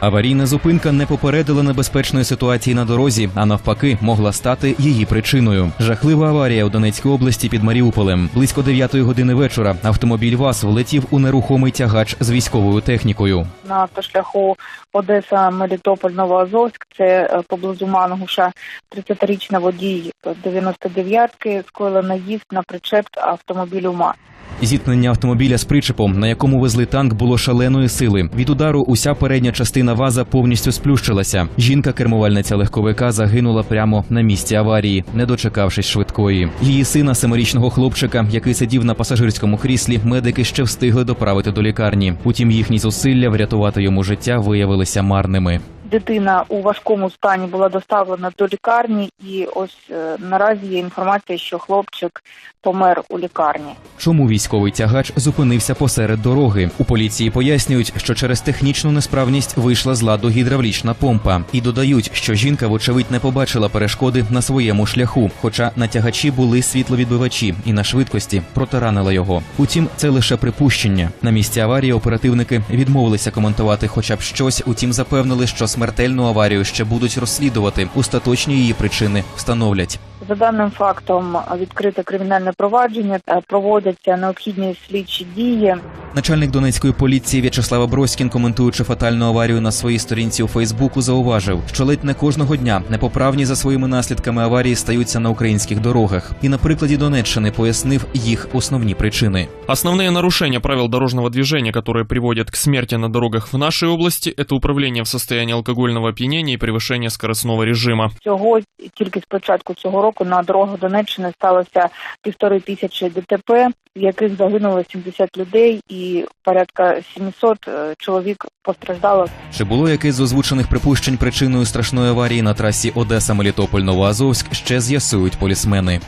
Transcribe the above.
Аварійна зупинка не попередила небезпечної ситуації на дорозі, а навпаки, могла стати її причиною. Жахлива аварія у Донецькій області під Маріуполем. Близько 9 години вечора автомобіль ВАЗ влетів у нерухомий тягач з військовою технікою. на автошляху Одеса Мелітополь Новоазовськ. Це е, поблизу Мангуша 30-річна водій 99-ки скоїла наїзд на причеп автомобілю МАЗ. Зіткнення автомобіля з причепом, на якому везли танк, було шаленої сили. Від удару уся передня частина ваза повністю сплющилася. Жінка, кермувальниця легковика, загинула прямо на місці аварії, не дочекавшись швидкої. Її сина, семирічного хлопчика, який сидів на пасажирському кріслі, медики ще встигли доправити до лікарні. Утім, їхні зусилля врятувати йому життя виявилися марними. Дитина у важкому стані була доставлена до лікарні, і ось е, наразі є інформація, що хлопчик помер у лікарні. Чому військовий тягач зупинився посеред дороги? У поліції пояснюють, що через технічну несправність вийшла з ладу гідравлічна помпа, і додають, що жінка, вочевидь, не побачила перешкоди на своєму шляху. Хоча на тягачі були світловідбивачі, і на швидкості протаранила його. Утім, це лише припущення. На місці аварії оперативники відмовилися коментувати, хоча б щось. Утім, запевнили, що смертельну аварію ще будуть розслідувати. Остаточні її причини встановлять. За даним фактом відкрите кримінальне провадження, е, проводяться необхідні слідчі дії. Начальник Донецької поліції В'ячеслав Аброськін, коментуючи фатальну аварію на своїй сторінці у Фейсбуку, зауважив, що ледь не кожного дня непоправні за своїми наслідками аварії стаються на українських дорогах, і на прикладі Донеччини пояснив їх основні причини. Основные нарушения правил дорожного движения, которые приводят к смерти на дорогах в нашей области, это управление в состоянии алкогольного опьянения и превышение скоростного режима. Цього тільки з початку цього року на дорогах Донеччини сталося півтори тисячі ДТП, в яких загинуло 70 людей, і порядка 700 е, чоловік постраждало. Чи було якесь з озвучених припущень причиною страшної аварії на трасі Одеса Мелітополь Новоазовськ ще з'ясують полісмени.